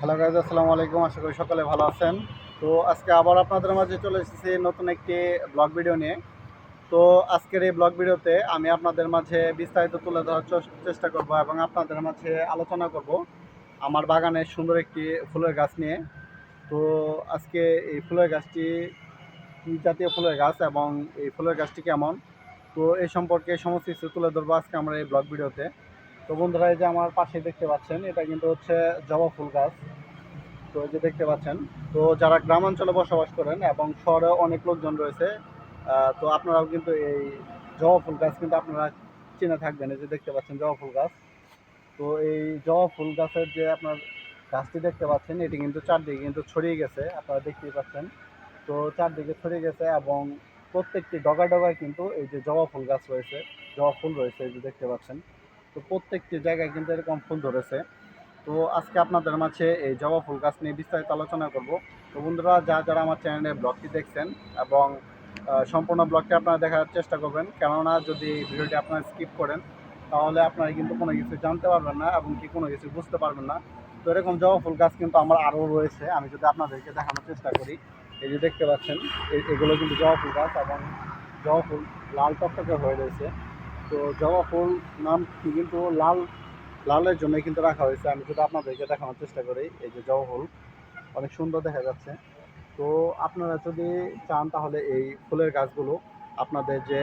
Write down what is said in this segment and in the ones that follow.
Hello guys আসসালামু আলাইকুম। আশা করি সকলে ভালো আছেন। তো আজকে আবার আপনাদের মাঝে চলে এসেছি নতুন একটি ব্লগ ভিডিও নিয়ে। তো আজকের এই ব্লগ ভিডিওতে আমি আপনাদের মাঝে বিস্তারিত তুলে ধরার চেষ্টা করব এবং আপনাদের মাঝে আলোচনা করব আমার বাগানের সুন্দর একটি ফুলের গাছ নিয়ে। তো আজকে এই ফুলের গাছটি কী জাতীয় ফুলের গাছ এবং এই ফুলের গাছটি কেমন? তো এই সম্পর্কে সমস্ত কিছু তুলে ধরবো আজকে আমরা এই ব্লগ ভিডিওতে তো বন্ধুরা, এই যে আমার পাশে দেখতে পাচ্ছেন, এটা কিন্তু হচ্ছে জবা ফুল গাছ। তো এই যে দেখতে পাচ্ছেন, তো যারা গ্রামাঞ্চলে বসবাস করেন এবং শহরে অনেক লোকজন রয়েছে তো আপনারাও কিন্তু এই জবা ফুল গাছ কিন্তু আপনারা চিনে থাকবেন। এই যে দেখতে পাচ্ছেন জবা ফুল গাছ। তো এই জবা ফুল গাছের যে আপনার গাছটি দেখতে পাচ্ছেন, এটি কিন্তু চারদিকে কিন্তু ছড়িয়ে গেছে, আপনারা দেখতেই পাচ্ছেন। তো চারদিকে ছড়িয়ে গেছে এবং প্রত্যেকটি ডগায় ডগায় কিন্তু এই যে জবা ফুল গাছ রয়েছে, জবা ফুল রয়েছে, এই যে দেখতে পাচ্ছেন। তো প্রত্যেকটি জায়গায় কিন্তু এরকম ফুল ধরেছে। তো আজকে আপনাদের মাঝে এই জবা ফুল গাছ নিয়ে বিস্তারিত আলোচনা করব। তো বন্ধুরা যা যারা আমার চ্যানেলে ব্লগটি দেখছেন এবং সম্পূর্ণ ব্লগটি আপনারা দেখার চেষ্টা করবেন, কেননা যদি ভিডিওটি আপনারা স্কিপ করেন, তাহলে আপনারা কিন্তু কোনো কিছু জানতে পারবেন না এবং কি কোনো কিছু বুঝতে পারবেন না। তো এরকম জবা ফুল গাছ কিন্তু আমার আরও রয়েছে, আমি যদি আপনাদেরকে দেখানোর চেষ্টা করি। এই যে দেখতে পাচ্ছেন এগুলো কিন্তু জবা ফুল গাছ এবং জবা ফুল লাল টকটকে হয়ে রয়েছে। তো জবা ফুল নাম কিন্তু লাল, লালের জন্য কিন্তু রাখা হয়েছে। আমি যদি আপনাদেরকে দেখানোর চেষ্টা করি, এই যে জবা ফুল। অনেক সুন্দর দেখা যাচ্ছে। তো আপনারা যদি চান তাহলে এই ফুলের গাছগুলো, আপনাদের যে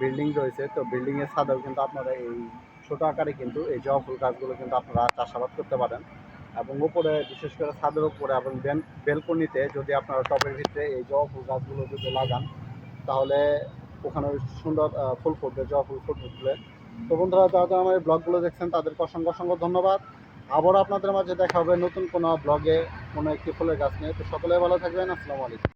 বিল্ডিং রয়েছে, তো বিল্ডিংয়ের ছাদেও কিন্তু আপনারা এই ছোটো আকারে কিন্তু এই জবা ফুল গাছগুলো কিন্তু আপনারা চাষাবাদ করতে পারেন। এবং উপরে, বিশেষ করে ছাদের উপরে এবং বেলকনিতে যদি আপনারা টবের ভিতরে এই জবা ফুল গাছগুলো যদি লাগান, তাহলে ওখানে সুন্দর ফুল ফুটবে, জবা ফুল ফুটবে তো বন্ধুরা, যারা যারা আমার এই ব্লগগুলো দেখছেন, তাদেরকে অসংখ্য অসংখ্য ধন্যবাদ। আবার আপনাদের মাঝে দেখা হবে নতুন কোনো ব্লগে কোনো একটি ফুলের গাছ নিয়ে। তো সকলে ভালো থাকবেন, আসসালামু আলাইকুম।